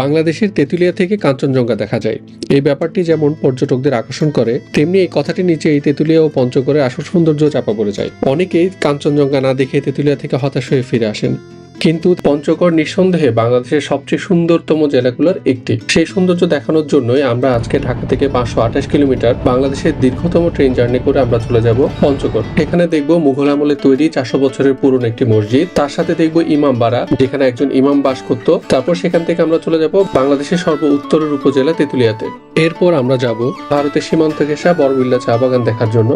বাংলাদেশের তেঁতুলিয়া থেকে কাঞ্চনজঙ্ঘা দেখা যায়। এই ব্যাপারটি যেমন পর্যটকদের আকর্ষণ করে, তেমনি এই কথাটি নিচে এই তেঁতুলিয়া ও পঞ্চগড়ে আসল সৌন্দর্য চাপা পড়ে যায়। অনেকেই কাঞ্চনজঙ্ঘা না দেখে তেঁতুলিয়া থেকে হতাশ হয়ে ফিরে আসেন। কিন্তু পঞ্চগড় নিঃসন্দেহে বাংলাদেশের সবচেয়ে সুন্দরতম জেলাগুলোর একটি। সেই সৌন্দর্য দেখানোর জন্যই আমরা আজকে ঢাকা থেকে পাঁচশো আঠাশ কিলোমিটার বাংলাদেশের দীর্ঘতম ট্রেন জার্নি করে আমরা চলে যাব পঞ্চগড়। এখানে দেখব মুঘল আমলে তৈরি চারশো বছরের পুরনো একটি মসজিদ। তার সাথে দেখব ইমামবাড়া যেখানে একজন ইমাম বাস করত। তারপর সেখান থেকে আমরা চলে যাব বাংলাদেশের সর্ব উত্তরের উপজেলা তেঁতুলিয়াতে। এরপর আমরা যাব ভারতের সীমান্ত ঘেঁষা বড়বিল্লা চা বাগান দেখার জন্য।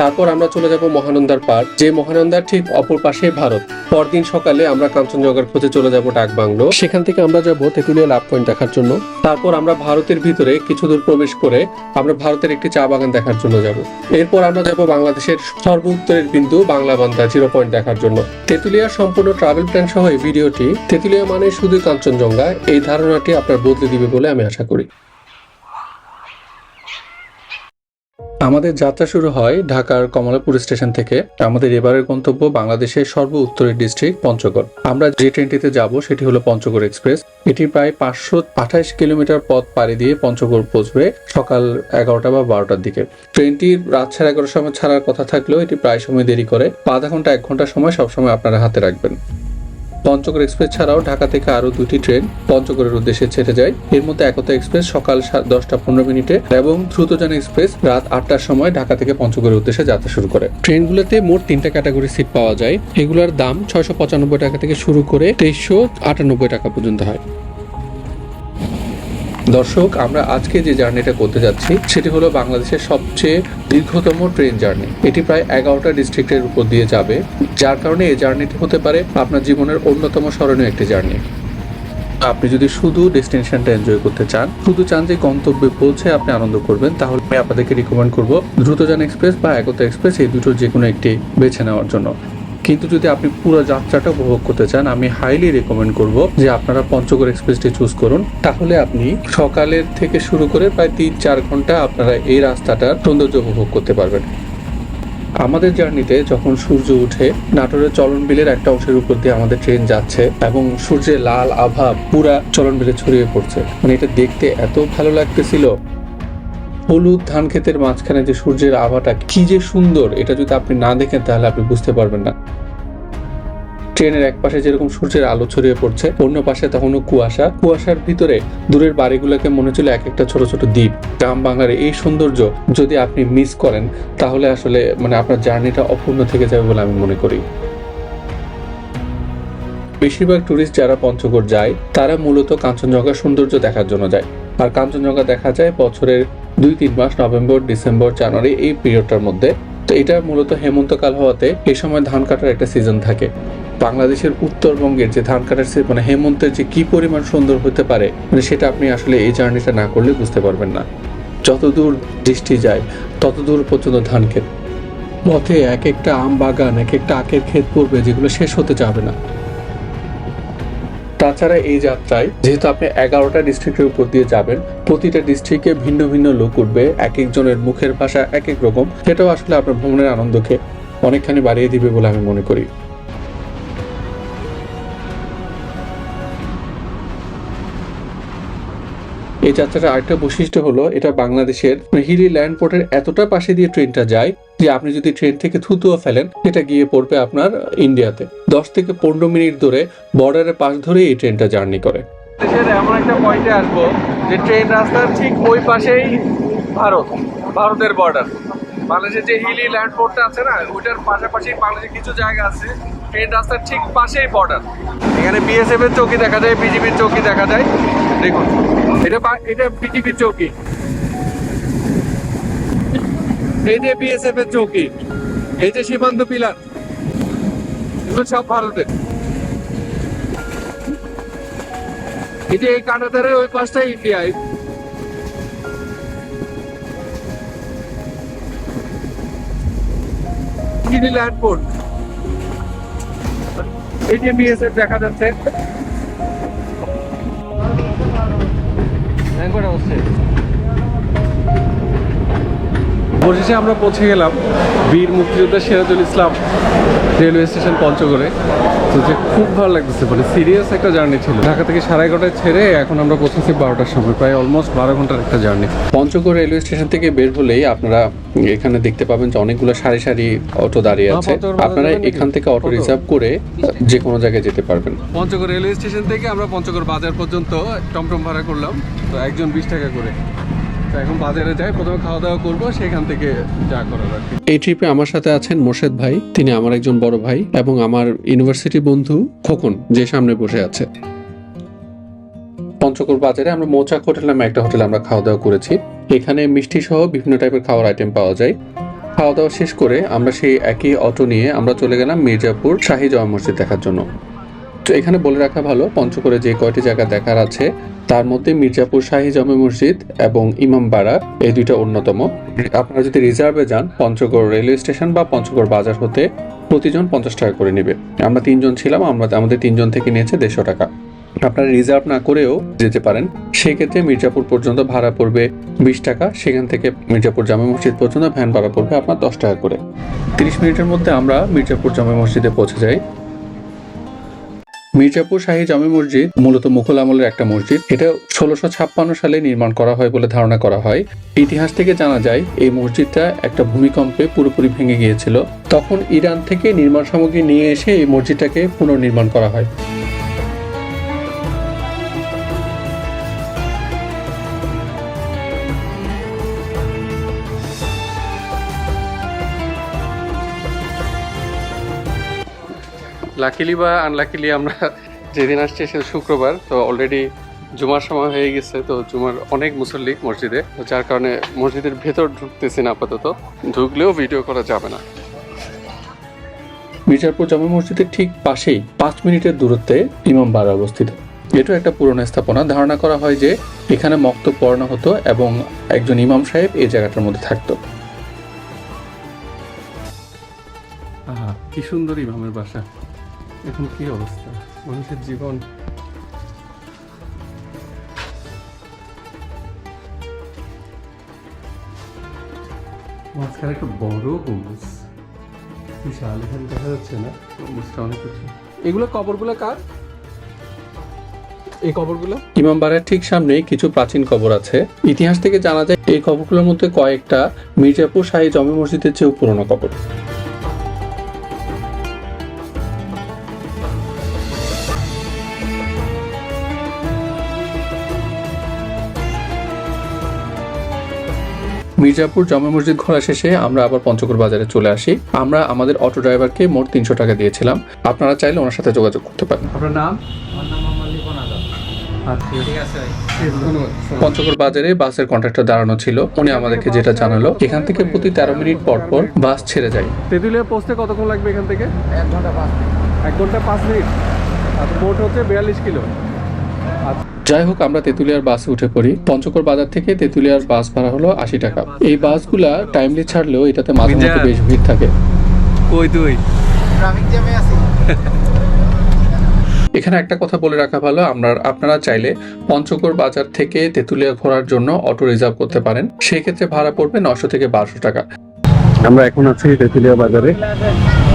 তারপর আমরা চলে যাব মহানন্দার পার্ক যে মহানন্দার ঠিক অপর পাশে ভারত। পরদিন সকালে আমরা কাঞ্চনজঙ্ঘার খোঁজে চলে যাব ডাক বাংলো সেখান থেকে আমরা যাব তেঁতুলিয়া লাভ পয়েন্ট দেখার জন্য। তারপর আমরা ভারতের ভিতরে কিছু দূর প্রবেশ করে আমরা ভারতের একটি চা বাগান দেখার জন্য যাব। এরপর আমরা যাব বাংলাদেশের সর্ব উত্তরের বিন্দু বাংলা বান্দা জিরো পয়েন্ট দেখার জন্য। তেঁতুলিয়ার সম্পূর্ণ ট্রাভেল প্ল্যান সহ এই ভিডিওটি, তেঁতুলিয়া মানে শুধু কাঞ্চনজঙ্ঘা, এই ধারণাটি আপনার বদলে দিবে বলে আমি আশা করি। আমাদের যাত্রা শুরু হয় ঢাকার কমলাপুর স্টেশন থেকে। আমাদের এবারের গন্তব্য বাংলাদেশের সর্ব উত্তরের ডিস্ট্রিক্ট পঞ্চগড়। আমরা যে ট্রেনটিতে যাব সেটি হলো পঞ্চগড় এক্সপ্রেস। এটি প্রায় পাঁচশো আঠাশ কিলোমিটার পথ পাড়ি দিয়ে পঞ্চগড় পৌঁছবে সকাল এগারোটা বা বারোটার দিকে। ট্রেনটি রাত সাড়ে এগারোটার সময় ছাড়ার কথা থাকলেও এটি প্রায় সময় দেরি করে। আধা ঘণ্টা, এক ঘণ্টা সময় সবসময় আপনারা হাতে রাখবেন। পঞ্চগড় এক্সপ্রেস ছাড়াও ঢাকা থেকে আরও দুটি ট্রেন পঞ্চগড়ের উদ্দেশ্যে ছেড়ে যায়। এর মধ্যে একতা এক্সপ্রেস সকাল দশটা পনেরো মিনিটে এবং দ্রুতযান এক্সপ্রেস রাত আটটার সময় ঢাকা থেকে পঞ্চগড়ের উদ্দেশ্যে যাত্রা শুরু করে। ট্রেনগুলোতে মোট তিনটা ক্যাটাগরি সিট পাওয়া যায়। এগুলোর দাম ছয়শো পঁচানব্বই টাকা থেকে শুরু করে তেইশশো আটানব্বই টাকা পর্যন্ত হয়। দর্শক, আমরা আজকে যে জার্নিটা করতে যাচ্ছি, সেটি হলো বাংলাদেশের সবচেয়ে দীর্ঘতম ট্রেন জার্নি। এটি প্রায় এগারোটা ডিস্ট্রিক্টের উপর দিয়ে যাবে, যার কারণে এই জার্নিটি হতে পারে আপনার জীবনের অন্যতম স্মরণীয় একটি জার্নি। আপনি যদি শুধু ডেস্টিনেশনটা এনজয় করতে চান, শুধু চান যে গন্তব্যে পৌঁছে আপনি আনন্দ করবেন, তাহলে আমি আপনাদেরকে রিকমেন্ড করব দ্রুতযান এক্সপ্রেস বা একতা এক্সপ্রেস, এই দুটোর যে কোনো একটি বেছে নেওয়ার জন্য। কিন্তু যদি আপনি পুরো যাত্রাটা উপভোগ করতে চান, আমি হাইলি রেকমেন্ড করব যে আপনারা পঞ্চগড় এক্সপ্রেসটি চুজ করুন। তাহলে আপনি সকালের থেকে শুরু করে প্রায় তিন চার ঘণ্টা আপনারা এই রাস্তাটার সৌন্দর্য উপভোগ করতে পারবেন। আমাদের জার্নিতে যখন সূর্য উঠে, নাটোরের চলনবিলের একটা অংশের উপর দিয়ে আমাদের ট্রেন যাচ্ছে এবং সূর্যের লাল আভা পুরা চলনবিলে ছড়িয়ে পড়ছে। মানে এটা দেখতে এত ভালো লাগতেছিল। হলুদ ধান ক্ষেতের মাঝখানে যে সূর্যের আভাটা কি যে সুন্দর, এটা যদি আপনি না দেখেন তাহলে আপনি বুঝতে পারবেন না। ট্রেনের এক পাশে যেরকম সূর্যের আলো ছড়িয়ে পড়ছে, অন্য পাশে তখনও কুয়াশা। কুয়াশার ভিতরে দূরের বাড়িগুলোকে মনে হচ্ছিল এক একটা ছোট ছোট দ্বীপ। গ্রাম বাংলার এই সৌন্দর্য যদি আপনি মিস করেন, তাহলে আসলে মানে আপনার জার্নিটা অপূর্ণ থেকে যাবে বলে আমি মনে করি। বেশিরভাগ ট্যুরিস্ট যারা পঞ্চগড় যায়, তারা মূলত কাঞ্চনজঙ্ঘার সৌন্দর্য দেখার জন্য যায়। আর কাঞ্চনজঙ্ঘা দেখা যায় বছরের দুই, তিন মাস নভেম্বর, ডিসেম্বর, জানুয়ারি এই পিরিয়ডটার মধ্যে। তো এটা মূলত হেমন্তকাল হওয়াতে এই সময় ধান কাটার একটা সিজন থাকে। বাংলাদেশের উত্তরবঙ্গের যে ধান কাটার মানে হেমন্তের যে কি পরিমাণ সুন্দর হতে পারে মানে সেটা আপনি আসলে এই জার্নিটা না করলে বুঝতে পারবেন না। যতদূর দৃষ্টি যায়, ততদূর পর্যন্ত ধান ক্ষেত। পথে এক একটা আম বাগান, এক একটা আখের ক্ষেত পড়বে যেগুলো শেষ হতে যাবে না। তাছাড়া এই যাত্রায় যেহেতু আপনি এগারোটা ডিস্ট্রিক্টের উপর দিয়ে যাবেন, প্রতিটা ডিস্ট্রিক্টে ভিন্ন ভিন্ন লোক উঠবে, এক একজনের মুখের ভাষা এক এক রকম, সেটাও আসলে আপনার ভ্রমণের আনন্দকে অনেকখানি বাড়িয়ে দিবে বলে আমি মনে করি। এই যাত্রার আরেকটা বৈশিষ্ট্য হলো, এটা বাংলাদেশের হিলি ল্যান্ড পোর্টের এতটা পাশে দিয়ে ট্রেনটা যায় যে আপনি যদি ট্রেন থেকে থুতুও ফেলেন সেটা গিয়ে পড়বে আপনার ইন্ডিয়াতে। দশ থেকে পনেরো মিনিট ধরে বর্ডারের পাশ ধরে এই ট্রেনটা জার্নি করে। দেশের এমন একটা পয়েন্টে আসব যে ট্রেন রাস্তার ঠিক ওই পাশেই ভারত, ভারতের বর্ডার বাংলাদেশের যে হিলি ল্যান্ড পোর্টটা আছে না, ওইটার পাশাপাশি বাংলাদেশের কিছু জায়গা আছে, ট্রেন রাস্তার ঠিক পাশেই বর্ডার এখানে বিএসএফ এর চৌকি দেখা যায় বিজিবির চৌকি দেখা যায়। দেখুন। এই যে বিএসএফ এর চৌকি, এই যে সীমান্ত সব এই যে এই কানাডারে ওই পাশটা ইন্ডিয়ায় গিনি ল্যান্ড পোর্ট এই যে বিএসএফ দেখা যাচ্ছে। অবশেষে আমরা পৌঁছে গেলাম বীর মুক্তিযোদ্ধা সিরাজুল ইসলাম। রেলওয়ে স্টেশন পঞ্চগড়ে। তো যে খুব ভালো লাগতেছে মানে সিরিয়াস একটা জার্নি ছিল। ঢাকা থেকে সাড়ে এগারোটায় ছেড়ে এখন আমরা পৌঁছেছি বারোটার সময় প্রায় অলমোস্ট বারো ঘণ্টার একটা জার্নি পঞ্চগড় রেলওয়ে স্টেশন থেকে বের হলেই আপনারা এখানে দেখতে পাবেন যে অনেকগুলো সারি সারি অটো দাঁড়িয়ে আছে। আপনারা এখান থেকে অটো রিজার্ভ করে যে কোনো জায়গায় যেতে পারবেন। পঞ্চগড় রেলওয়ে স্টেশন থেকে আমরা পঞ্চগড় বাজার পর্যন্ত টমটম ভাড়া করলাম তো একজন বিশ টাকা করে। তো এখন বাজারে যাই, প্রথমে খাওয়া দাওয়া করব, সেখান থেকে যা করার আর এই ট্রিপে আমার সাথে আছেন মোর্শেদ ভাই, তিনি আমার একজন বড় ভাই এবং আমার ইউনিভার্সিটি বন্ধু খোকন, যে সামনে বসে আছে। পঞ্চগড় বাজারে আমরা মৌচাক হোটেল নামে একটা হোটেলে আমরা খাওয়া দাওয়া করেছি। এখানে মিষ্টি সহ বিভিন্ন টাইপের খাওয়ার আইটেম পাওয়া যায়। খাওয়া দাওয়া শেষ করে আমরা সেই একই অটো নিয়ে আমরা চলে গেলাম মির্জাপুর শাহী জামা মসজিদ দেখার জন্য। তো এখানে বলে রাখা ভালো, পঞ্চগড়ে যে কয়টি জায়গা দেখার আছে, তার মধ্যে মির্জাপুর শাহী জামে মসজিদ এবং ইমামবাড়া এই দুইটা অন্যতম। আপনারা যদি রিজার্ভে যান, পঞ্চগড় রেলওয়ে স্টেশন বা পঞ্চগড় বাজার হতে প্রতিজন পঞ্চাশ টাকা করে নেবে। আমরা তিনজন ছিলাম, আমরা আমাদের তিনজন থেকে নিয়েছে দেড়শো টাকা। আপনারা রিজার্ভ না করেও যেতে পারেন। সেক্ষেত্রে মির্জাপুর পর্যন্ত ভাড়া পড়বে বিশ টাকা, সেখান থেকে মির্জাপুর জামে মসজিদ পর্যন্ত ভ্যান ভাড়া পড়বে আপনার দশ টাকা করে। তিরিশ মিনিটের মধ্যে আমরা মির্জাপুর জামে মসজিদে পৌঁছে যাই। মির্জাপুর শাহী জামে মসজিদ মূলত মুঘল আমলের একটা মসজিদ। এটা ষোলোশো ছাপ্পান্ন সালে নির্মাণ করা হয় বলে ধারণা করা হয়। ইতিহাস থেকে জানা যায়, এই মসজিদটা একটা ভূমিকম্পে পুরোপুরি ভেঙে গিয়েছিল। তখন ইরান থেকে নির্মাণ সামগ্রী নিয়ে এসে এই মসজিদটাকে পুনর্নির্মাণ করা হয়। লাকিলি বা আনলাকিলি আমরা যেদিন আসছি সেটা শুক্রবার তো অলরেডি জুমার সময় হয়ে গেছে তো জুমার অনেক মুসল্লি মসজিদে তো যার কারণে মসজিদের ভেতর ঢুকতেছি না আপাতত। ঢুকলেও ভিডিও করা যাবে না। মির্জাপুর জামে মসজিদের ঠিক পাশেই পাঁচ মিনিটের দূরত্বে ইমামবাড়া অবস্থিত। এটা একটা পুরনো স্থাপনা। ধারণা করা হয় যে এখানে মক্ত পড়ানো হতো এবং একজন ইমাম সাহেব এই জায়গাটার মধ্যে থাকতো। আহা কি সুন্দর ইমামের বাসা। এখন কি অবস্থা? মানুষের জীবন। মাঝখানে একটা বড় গম্বুজ। বিশাল, এখানে দেখা যাচ্ছে না। গম্বুজটা অনেক উঁচু। এগুলো কবরগুলো কার? এই কবরগুলো? ইমামবাড়ার ঠিক সামনেই কিছু প্রাচীন কবর আছে। ইতিহাস থেকে জানা যায়, এই কবরগুলোর মধ্যে কয়েকটা মির্জাপুর শাহী জমে মসজিদের চেয়েও পুরনো কবর। মির্জাপুর জমে মসজিদ ঘোরা শেষে আমরা আবার পঞ্চগড় বাজারে চলে আসি। আমরা আমাদের অটো ড্রাইভারকে মোট তিনশো টাকা দিয়েছিলাম। আপনারা চাইলে ওনার সাথে যোগাযোগ করতে পারেন। আপনার নাম? আচ্ছা। ঠিক আছে ভাই। ধন্যবাদ। পঞ্চগড় বাজারে বাসের কন্ট্রাক্টর দাঁড়ানো ছিল। উনি আমাদেরকে যেটা জানালো এখান থেকে প্রতি তেরো মিনিট পর পর বাস ছেড়ে যায়। তেঁতুলিয়া পৌঁছতে কতক্ষণ লাগবে এখান থেকে? এক ঘণ্টা পাঁচ মিনিট। এক ঘণ্টা পাঁচ মিনিট। আর মোট হচ্ছে বিয়াল্লিশ কিলো। যাই হোক আমরা তেঁতুলিয়ার বাসে উঠে পড়ি। পঞ্চগড় বাজার থেকে তেঁতুলিয়ার বাস ভাড়া হলো আশি টাকা। এই বাসগুলা টাইমলি ছাড়লেও এটাতে মাঝে মধ্যে বেশ ভিড় থাকে। কই তুই? ট্রাফিক জ্যামে আছি। এখানে একটা কথা বলে রাখা ভালো আমরা আপনারা চাইলে পঞ্চগড় বাজার থেকে তেঁতুলিয়া ঘোরার জন্য অটো রিজার্ভ করতে পারেন। সেই ক্ষেত্রে ভাড়া পড়বে নশো থেকে বারোশো টাকা। আমরা এখন আছি তেঁতুলিয়া বাজারে।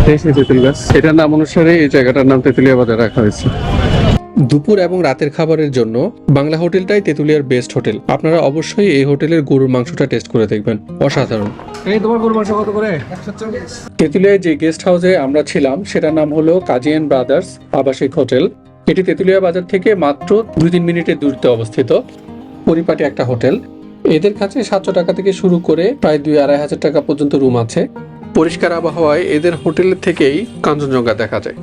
তেঁতুল গাছ। এটার নাম অনুসারে এই জায়গাটার নাম তেঁতুলিয়া বাজার রাখা হয়েছে। দুপুর এবং রাতের খাবারের জন্য বাংলা হোটেলটাই তেঁতুলিয়ার বেস্ট হোটেল। আপনারা অবশ্যই এই হোটেলের গরুর মাংসটা টেস্ট করে দেখবেন। অসাধারণ। এই তোমার গরু মাংস কত করে? তেঁতুলিয়ায় যে গেস্ট হাউসে আমরা ছিলাম সেটার নাম হলো কাজিয়ান ব্রাদার্স আবাসিক হোটেল। এটি তেঁতুলিয়া বাজার থেকে মাত্র দুই তিন মিনিটের দূরত্বে অবস্থিত। পরিপাটি একটা হোটেল। এদের কাছে সাতশো টাকা থেকে শুরু করে প্রায় দুই আড়াই হাজার টাকা পর্যন্ত রুম আছে। পরিষ্কার আবহাওয়ায় এদের হোটেলের থেকেই কাঞ্চনজঙ্ঘা দেখা যায়।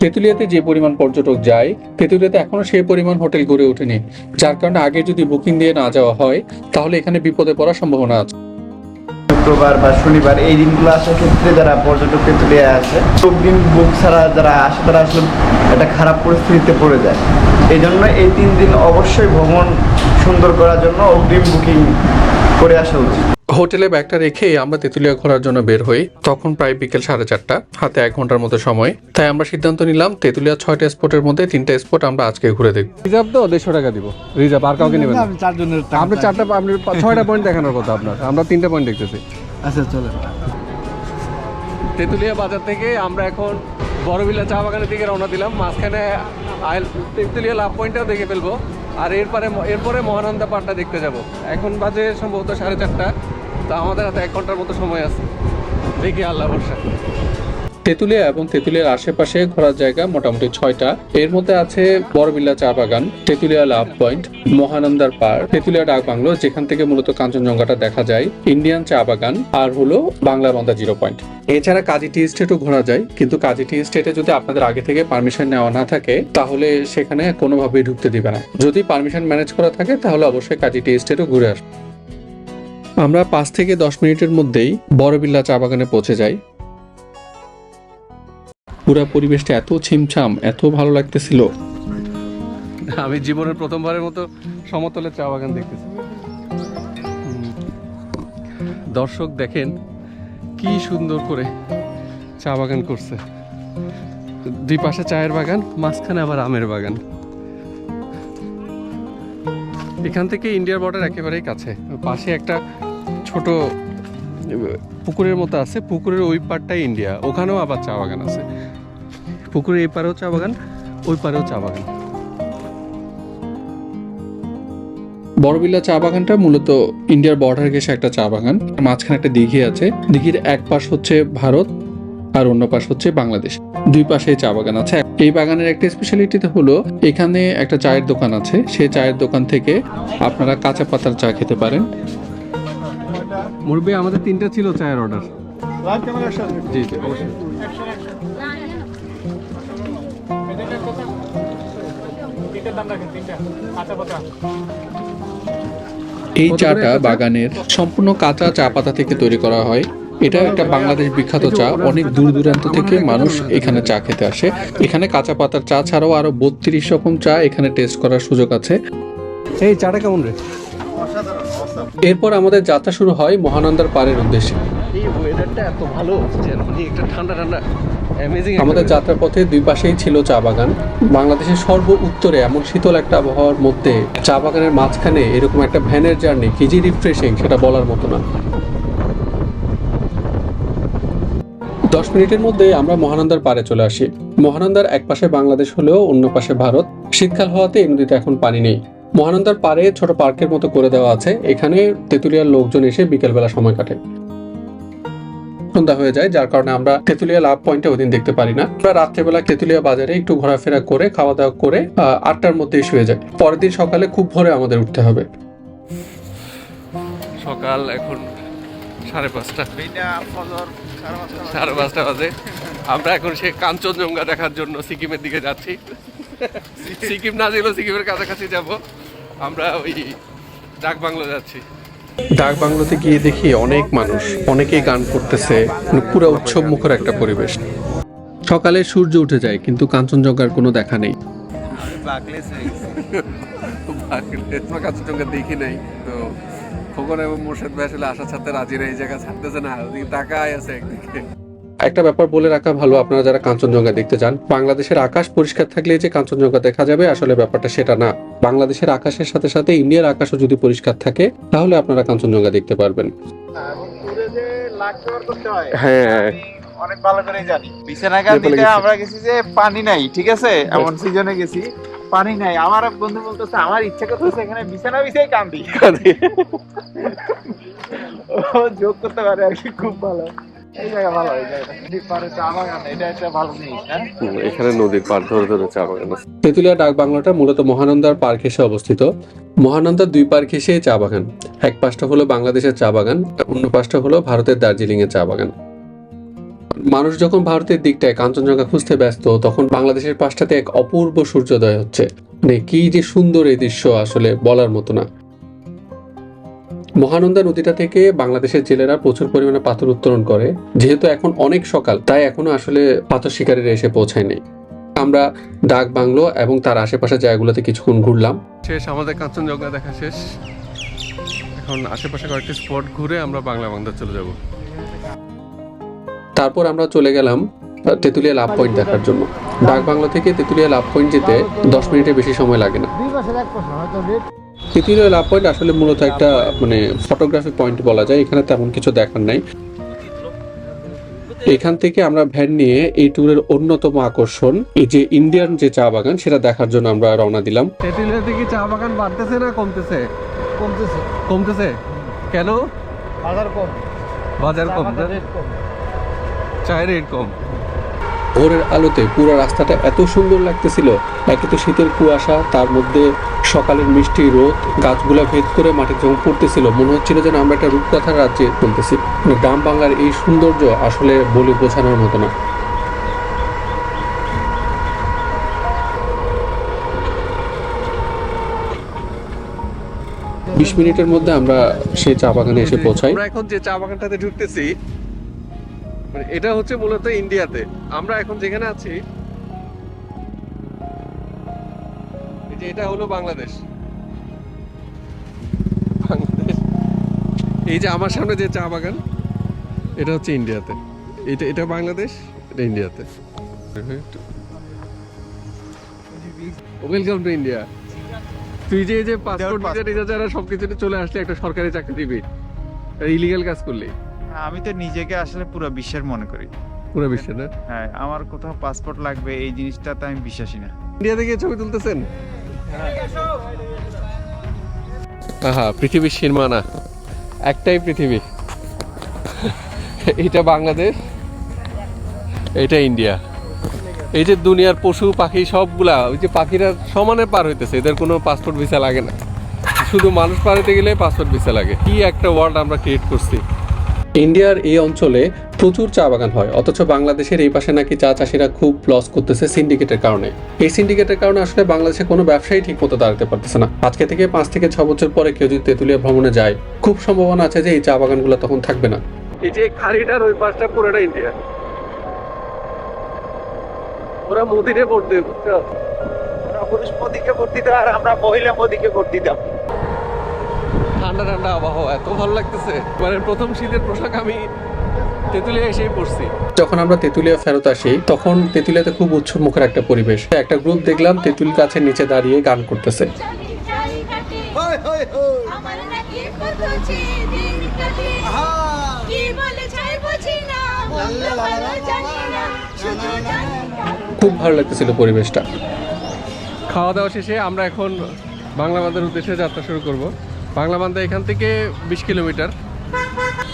তেঁতুলিয়াতে যে পরিমাণ পর্যটক যায় তেঁতুলিয়াতে এখনও সেই পরিমাণ হোটেল গড়ে ওঠেনি। যার কারণে আগে যদি বুকিং দিয়ে না যাওয়া হয়, তাহলে এখানে বিপদে পড়ার সম্ভাবনা আছে। শুক্রবার বা শনিবার এই দিনগুলো আসার ক্ষেত্রে যারা পর্যটক তুলে আসে, সব দিন বুক ছাড়া যারা আসে, তারা আসলে একটা খারাপ পরিস্থিতিতে পড়ে যায়। এই জন্য এই তিন দিন অবশ্যই ভ্রমণ সুন্দর করার জন্য অগ্রিম বুকিং করে আসা উচিত। হোটেলে ব্যাগটা রেখে আমরা তেঁতুলিয়া ঘোরার জন্য বের হই তখন প্রায় বিকেল সাড়ে চারটা হাতে এক ঘণ্টার মতো সময়। তাই আমরা সিদ্ধান্ত নিলাম তেঁতুলিয়া ছয়টা স্পটের মধ্যে তিনটা স্পট আমরা আজকে ঘুরে দেখব। রিজার্ভ তো দেড়শো টাকা দিব। রিজার্ভ আর কাউকে নেবেন না। চারজনের আপনি চারটা আপনি ছয়টা পয়েন্ট দেখানোর কথা আপনার। আমরা তিনটা পয়েন্ট দেখতেছি। আচ্ছা চলেন। তেঁতুলিয়া বাজার থেকে আমরা এখন বড়বিলা চা বাগানের দিকে রওনা দিলাম। মাঝখানে আইল তেঁতুলিয়া লাভ পয়েন্টটাও দেখে ফেলব। আর এরপরে এরপরে মহানন্দা পার্কটা দেখতে যাব। এখন বাজে সম্ভবত সাড়ে চারটা। তা আমাদের হাতে এক ঘণ্টার মতো সময় আছে। দেখি আল্লাহ ভরসা। তেঁতুলিয়া এবং তেঁতুলিয়ার আশেপাশে ঘোরার জায়গা মোটামুটি ছয়টা। এর মধ্যে আছে বড়বিল্লা চা বাগান, তেঁতুলিয়া লাভ পয়েন্ট, মহানন্দার পার্ক, তেঁতুলিয়া ডাক বাংলো, যেখান থেকে মূলত কাঞ্চনজঙ্ঘাটা দেখা যায়, ইন্ডিয়ান চা বাগান, আর হলো বাংলা বন্দা জিরো পয়েন্ট। এছাড়া কাজী টি স্টেটও ঘোরা যায়, কিন্তু কাজী টি স্টেটে যদি আপনাদের আগে থেকে পারমিশন নেওয়া না থাকে, তাহলে সেখানে কোনোভাবেই ঢুকতে দিবে না। যদি পারমিশন ম্যানেজ করা থাকে, তাহলে অবশ্যই কাজী টি স্টেটও ঘুরে আসবে। আমরা পাঁচ থেকে দশ মিনিটের মধ্যেই বড়বিল্লা চা বাগানে পৌঁছে যাই। পুরা পরিবেশটা এত ছিমছাম, এত ভালো লাগতেছিল। আমি জীবনের প্রথমবারের মতো সমতলে চা বাগান দেখতেছি। দর্শক দেখেন, কি সুন্দর করে চা বাগান করছে। দুই পাশে চায়ের বাগান, মাঝখানে আবার আমের বাগান। এখান থেকে ইন্ডিয়ার বর্ডার একেবারেই কাছে। পাশে একটা ছোট পুকুরের মতো আছে, পুকুরের ওই পারটাই ইন্ডিয়া। ওখানেও আবার চা বাগান আছে। পুকুরের এই পারেও চা বাগান ওই পারেও চা বাগান। বড়বিল্লা চা বাগানটা মূলত ইন্ডিয়ার বর্ডার ঘেসে একটা চা বাগান। মাঝখানে একটা দিঘি আছে। দিঘির এক পাশ হচ্ছে ভারত আর অন্য পাশ হচ্ছে বাংলাদেশ। দুই পাশে চা বাগান আছে। এই বাগানের একটা স্পেশালিটিতে হলো এখানে একটা চায়ের দোকান আছে। সেই চায়ের দোকান থেকে আপনারা কাঁচা পাতার চা খেতে পারেন। মুরব্বী আমাদের তিনটা ছিল চায়ের অর্ডার জি জি অবশ্যই। এই চাটা বাগানের সম্পূর্ণ কাঁচা চা পাতা থেকে তৈরি করা হয়। এটা একটা বাংলাদেশ বিখ্যাত চা। অনেক দূর দূরান্ত থেকে মানুষ এখানে চা খেতে আসে। এখানে কাঁচা পাতার চা ছাড়াও আরও বত্রিশ রকম চা এখানে টেস্ট করার সুযোগ আছে। এই চাটা কেমন রে? এরপর আমাদের যাত্রা শুরু হয় মহানন্দার পাড়ের উদ্দেশ্যে। এই ওয়েদারটা এত ভালো যে মানে একটা ঠান্ডা ঠান্ডা। আমাদের যাত্রার পথে দুই পাশেই ছিল চা বাগান। বাংলাদেশের সর্ব উত্তরে এমন শীতল একটা আবহাওয়ার মধ্যে চা বাগানের মাঝখানে এরকম একটা ভ্যানের জার্নি কি যে রিফ্রেশিং সেটা বলার মতো না। দশ মিনিটের মধ্যে আমরা মহানন্দার পাড়ে চলে আসি। মহানন্দার এক পাশে বাংলাদেশ হলেও অন্য পাশে ভারত। শীতকাল হওয়াতে এই নদীতে এখন পানি নেই। মহানন্দার পাড়ে ছোট পার্কের মতো করে দেওয়া আছে। এখানে তেঁতুলিয়ার লোকজন এসে বিকেলবেলা সময় কাটে। সন্ধ্যা হয়ে যায় যার কারণে আমরা তেঁতুলিয়া লাভ পয়েন্টে ওদিন দেখতে পারি না। আমরা রাত্রেবেলা তেঁতুলিয়া বাজারে একটু ঘোরাফেরা করে খাওয়া দাওয়া করে আটটার মধ্যেই শুয়ে যায় পরের দিন সকালে খুব ভোরে আমাদের উঠতে হবে। সকাল এখন সাড়ে পাঁচটা। সাড়ে পাঁচটা বাজে। আমরা এখন সে কাঞ্চনজঙ্ঘা দেখার জন্য সিকিমের দিকে যাচ্ছি। সিকিম না যেগুলো সিকিমের কাছাকাছি যাব। আমরা ওই ডাক বাংলো যাচ্ছি। ডাক বাংলোতে গিয়ে দেখি অনেক মানুষ, অনেকেই গান করতেছে মানে পুরো উৎসব মুখর একটা পরিবেশ। সকালে সূর্য উঠে যায়, কিন্তু কাঞ্চনজঙ্ঘার কোনো দেখা নেই। কাঞ্চনজঙ্ঘা দেখি নাই, তো খোকন এবং মোর্শেদ ভাই আসলে আশা ছাড়তে রাজি না এই জায়গা ছাড়তেছে না তাকায় আছে একদিকে। একটা ব্যাপার বলে রাখা ভালো আপনারা যারা কাঞ্চনজঙ্ঘা দেখতে যান বাংলাদেশের আকাশ পরিষ্কার থাকলে যে কাঞ্চনজঙ্ঘা দেখা যাবে আসলে ব্যাপারটা সেটা না। বাংলাদেশের আকাশের সাথে সাথে ইন্ডিয়ার আকাশও যদি পরিষ্কার থাকে তাহলে আপনারা কাঞ্চনজঙ্ঘা দেখতে পারবেন। হয়। হ্যাঁ অনেক ভালো করে জানি বিছানাকান্দিতে আমরা গেছি যে পানি নাই ঠিক আছে? এমন সিজনে গেছি পানি নাই। আমার বন্ধু বলতেছে আমার ইচ্ছা করতেছে এখানে বিছানা বিছাই কান্দি। ও যোগ করতে পারে আর কি খুব ভালো। হ্যাঁ? এখানে নদীর পার ধরে ধরে চা বাগান তেঁতুলিয়া ডাক বাংলাটা মূলত মহানন্দার পার ঘেসে অবস্থিত। মহানন্দার দুই পার ঘেসে চা বাগান এক পাশটা হলো বাংলাদেশের চা বাগান অন্য পাশটা হলো ভারতের দার্জিলিং এর চা বাগান মানুষ যখন ভারতের দিকটায় কাঞ্চনজঙ্ঘা খুঁজতে ব্যস্ত তখন বাংলাদেশের পাশটাতে এক অপূর্ব সূর্যোদয় হচ্ছে। মানে কি যে সুন্দর এই দৃশ্য আসলে বলার মতো না। মহানন্দা নদীটা থেকে বাংলাদেশের জেলেরা প্রচুর পরিমাণে পাথর উত্তোলন করে। যেহেতু এখন অনেক সকাল তাই এখনও আসলে পাথর শিকারীরা এসে পৌঁছায়নি। আমরা ডাক বাংলো এবং তার আশেপাশের জায়গাগুলোতে কিছুক্ষণ ঘুরলাম। শেষ আমাদের কাঞ্চনজঙ্ঘা দেখা শেষ। এখন আশেপাশে কয়েকটি স্পট ঘুরে আমরা বাংলা বাংলা চলে যাব। তারপর আমরা চলে গেলাম তেঁতুলিয়া লাভ পয়েন্ট দেখার জন্য। ডাক বাংলো থেকে তেঁতুলিয়া লাভ পয়েন্ট যেতে দশ মিনিটের বেশি সময় লাগে না। তেঁতুলিয়া লাভ পয়েন্ট আসলে মূলত একটা মানে ফটোগ্রাফি পয়েন্ট বলা যায় এখানে তেমন কিছু দেখার নাই। এখান থেকে আমরা ভ্যান নিয়ে এই ট্যুরের অন্যতম আকর্ষণ এই যে ইন্ডিয়ান যে চা বাগান সেটা দেখার জন্য আমরা রওনা দিলাম। তেঁতুলিয়াতে কি চা বাগান বাড়তেছে না কমতেছে? কমতেছে। কমতেছে? কেন? বাজার কম। বাজার কম চায়ের রেট কম। ভোরের আলোতে পুরো রাস্তাটা এত সুন্দর লাগতেছিল। একে তো শীতের কুয়াশা, তার মধ্যে সকালের মিষ্টি রোদ, গাছগুলা ভেদ করে মাঠে যখন পড়তেছিল। মনে হচ্ছিল যেন আমরা একটা রূপকথার রাজ্যে চলতেছি। মানে গ্রাম বাংলার এই সৌন্দর্য আসলে বলে বোঝানোর মতো না। বিশ মিনিটের মধ্যে আমরা সেই চা বাগানে এসে পৌঁছাই। আমরা এখন যে চা বাগানটাতে ঢুকতেছি মানে এটা হচ্ছে মূলত ইন্ডিয়াতে। আমরা এখন যেখানে আছি এই যে এটা হলো বাংলাদেশ। বাংলাদেশ। এই যে আমার সামনে যে চা বাগান এটা হচ্ছে ইন্ডিয়াতে। এটা এটা বাংলাদেশ এটা ইন্ডিয়াতে। ওয়েলকাম টু ইন্ডিয়া তুই যে এই যে পাসপোর্ট ভিসা টিসা যারা সবকিছুতে চলে আসলে একটা সরকারি চাকরি দিবি ইলিগাল কাজ করলে। আমি তো নিজেকে আসলে পুরো বিশ্বের মনে করি। পুরো বিশ্বে না? হ্যাঁ আমার কোথাও পাসপোর্ট লাগবে এই জিনিসটাতে আমি বিশ্বাসী না। ইন্ডিয়াতে গিয়ে ছবি তুলতেছেন? আহা পৃথিবীর সীমানা। একটাই পৃথিবী। এটা বাংলাদেশ এটা ইন্ডিয়া। এই যে দুনিয়ার পশু পাখি সবগুলা ওই যে পাখিরা সমানে পার হইতেছে এদের কোনো পাসপোর্ট ভিসা লাগে না। শুধু মানুষ পার হইতে গেলে পাসপোর্ট ভিসা লাগে। কি একটা ওয়ার্ল্ড আমরা ক্রিয়েট করছি। ইন্ডিয়ার এই অঞ্চলে প্রচুর চা বাগান হয়, অথচ বাংলাদেশের এই পাশে নাকি চা চাষিরা খুব লস করতেছে সিন্ডিকেটের কারণে। এই সিন্ডিকেটের কারণে আসলে বাংলাদেশে কোনো ব্যবসায়ী ঠিক মতো দাঁড়াতে পারতেছে না। আজকে থেকে পাঁচ থেকে ছ বছর পরে কেউ যদি তেঁতুলিয়া ভ্রমণে যায়, খুব সম্ভাবনা আছে যে এই চা বাগানগুলো তখন থাকবে না। এই যে খাড়িটার ওই পাশটা পুরোটা ইন্ডিয়া ওরা মোদিরে ভোট দেবে? পুরুষ মোদিকে ভোট দিতাম আর আমরা মহিলা মোদিকে ভোট দিতাম। ঠান্ডা ঠান্ডা আবহাওয়া এত ভালো লাগতেছে। মানে প্রথম শীতের পোশাক আমি তেঁতুলিয়া এসেই পড়ছি যখন আমরা তেঁতুলিয়া ফেরত আসি তখন তেঁতুলিয়াতে খুব উৎসবমুখর একটা পরিবেশ। একটা গ্রুপ দেখলাম তেঁতুল গাছের নিচে দাঁড়িয়ে গান করতেছে। খুব ভালো লাগতেছিল পরিবেশটা। খাওয়া দাওয়া শেষে আমরা এখন বাংলা বান্ধার উদ্দেশ্যে যাত্রা শুরু করব। বাংলা বান্ধা এখান থেকে বিশ কিলোমিটার।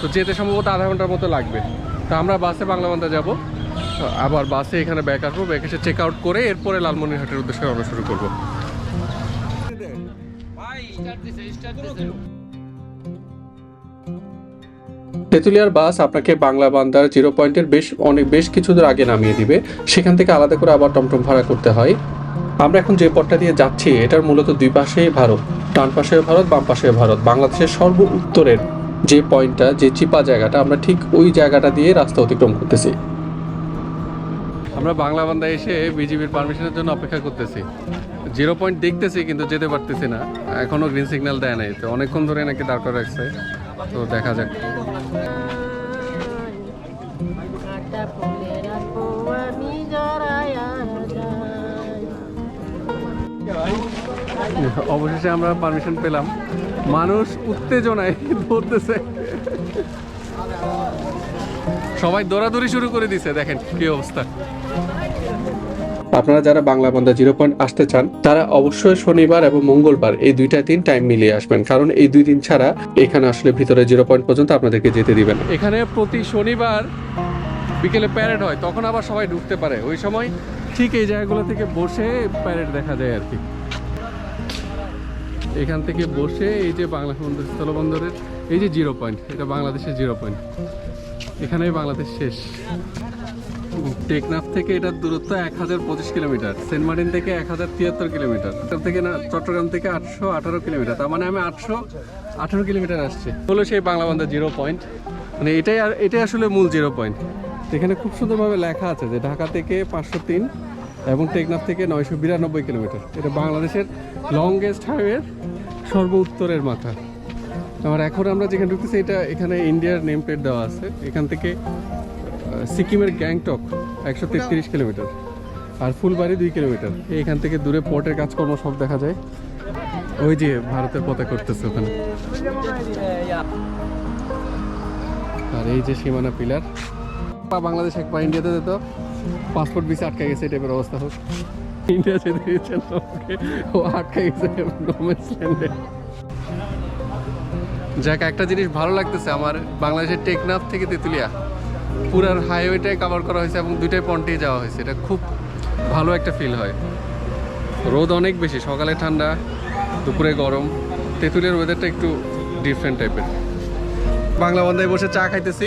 তো যেতে সম্ভবত আধা ঘণ্টার মতো লাগবে। তো আমরা বাসে বাংলা বান্ধা যাব। আবার বাসে এখানে ব্যাক আসব। ব্যাক এসে চেক আউট করে এরপরে লালমনিরহাটের উদ্দেশ্যে আমরা শুরু করব। তেঁতুলিয়ার বাস আপনাকে বাংলা বান্দার জিরো পয়েন্টের বেশ অনেক বেশ কিছু দূর আগে নামিয়ে দিবে। সেখান থেকে আলাদা করে আবার টমটম ভাড়া করতে হয়। আমরা এখন যে পথটা দিয়ে যাচ্ছি এটার মূলত দুই পাশেই ভারত। ডান পাশে ভারত বাম পাশে ভারত। বাংলাদেশের সর্ব উত্তরের যে পয়েন্টটা যে চিপা জায়গাটা আমরা ঠিক ওই জায়গাটা দিয়ে রাস্তা অতিক্রম করতেছি। আমরা বাংলা বান্ধা এসে বিজিবির পারমিশনের জন্য অপেক্ষা করতেছি। জিরো পয়েন্ট দেখতেছি কিন্তু যেতে পারতেছি না। এখনও গ্রিন সিগন্যাল দেয় নাই। তো অনেকক্ষণ ধরে নাকি দাঁড় করে রাখছে। তো দেখা যাক। অবশেষে আমরা পারমিশন পেলাম। মানুষ উত্তেজনায় ধরতেছে সবাই দৌড়াদৌড়ি শুরু করে দিছে দেখেন কি অবস্থা। আপনারা যারা বাংলা বান্দা জিরো পয়েন্ট আসতে চান তারা অবশ্যই শনিবার এবং মঙ্গলবার এই দুইটা দিন টাইম মিলিয়ে আসবেন। কারণ এই দুই দিন ছাড়া এখানে আসলে ভিতরে জিরো পয়েন্ট পর্যন্ত আপনাদেরকে যেতে দিবেন। এখানে প্রতি শনিবার বিকেলে প্যারেড হয় তখন আবার সবাই ঢুকতে পারে। ওই সময় ঠিক এই জায়গাগুলো থেকে বসে প্যারেড দেখা যায় আর কি। এখান থেকে বসে এই যে বাংলা সমুদ্র স্থলবন্দরের এই যে জিরো পয়েন্ট, এটা বাংলাদেশের জিরো পয়েন্ট। এখানেই বাংলাদেশ শেষ। টেকনাফ থেকে এটার দূরত্ব এক হাজার পঁচিশ কিলোমিটার, সেন্ট মার্টিন থেকে এক হাজার তিয়াত্তর কিলোমিটার থেকে না চট্টগ্রাম থেকে আটশো আঠারো কিলোমিটার, তার মানে আমি আটশো আঠারো কিলোমিটার আসছি। হলো সেই বাংলা বান্ধব জিরো পয়েন্ট। মানে এটাই আর, এটাই আসলে মূল জিরো পয়েন্ট। এখানে খুব সুন্দরভাবে লেখা আছে যে ঢাকা থেকে পাঁচশো তিন এবং টেকনাফ থেকে নয়শো বিরানব্বই কিলোমিটার। এটা বাংলাদেশের লংগেস্ট হাইওয়ের সর্ব উত্তরের মাথা। আর এখন আমরা যেখানে ঢুকতেছি এটা এখানে ইন্ডিয়ার নেম প্লেট দেওয়া আছে। এখান থেকে সিকিমের গ্যাংটক একশো তেত্রিশ কিলোমিটার। আর ফুলবাড়ি দুই কিলোমিটার। এখান থেকে দূরে পোর্টের কাজকর্ম সব দেখা যায়। ওই যে ভারতের পতাকা করতেছে ওখানে। আর এই যে সীমানা পিলার। বাংলাদেশ এক পা ইন্ডিয়াতে যেত। পাসপোর্ট ভিসা আটকে গেছে টাইপের অবস্থা হোক। ইন্ডিয়া যেতে দিয়েছেন ও আটকে গেছে যাক, একটা জিনিস ভালো লাগতেছে আমার, বাংলাদেশের টেকনাফ থেকে তেতুলিয়া। পুরার হাইওয়েটাই কাভার করা হয়েছে এবং দুইটাই পন্টে যাওয়া হয়েছে। এটা খুব ভালো একটা ফিল হয়। রোদ অনেক বেশি, সকালে ঠান্ডা, দুপুরে গরম। তেঁতুলিয়ার ওয়েদারটা একটু ডিফারেন্ট টাইপের বাংলা বন্ধায় বসে চা খাইতেছি।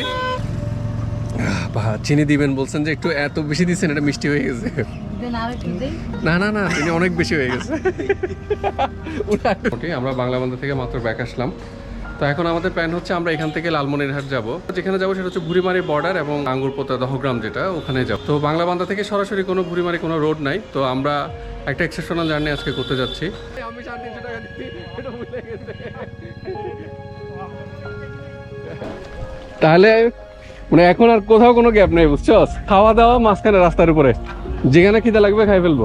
চিনি দিবেন বলছেন যে একটু এত বেশি দিচ্ছেন এটা মিষ্টি হয়ে গেছে। না না না চিনি অনেক বেশি হয়ে গেছে। মোটামুটি আমরা বাংলা বান্ধা থেকে মাত্র ব্যাক আসলাম। তো এখন আমাদের প্ল্যান হচ্ছে আমরা এখান থেকে লালমনিরহাট যাব। যেখানে যাব সেটা হচ্ছে ভুড়িমারি বর্ডার এবং আঙ্গুরপোতা দহগ্রাম যেটা ওখানে যাব। তো বাংলা বান্ধা থেকে সরাসরি কোনো ভুড়িমারি কোনো রোড নাই। তো আমরা একটা এক্সেপশনাল জার্নি আজকে করতে যাচ্ছি। আমি সাড়ে তিনশো টাকা এটা ভুলে গেছে। তাহলে মানে এখন আর কোথাও কোনো গ্যাপ নেই বুঝছ? খাওয়া দাওয়া মাঝখানে রাস্তার উপরে। যেখানে খিদে লাগবে খাই ফেলব।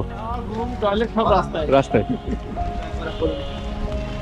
রাস্তায়। রাস্তায়।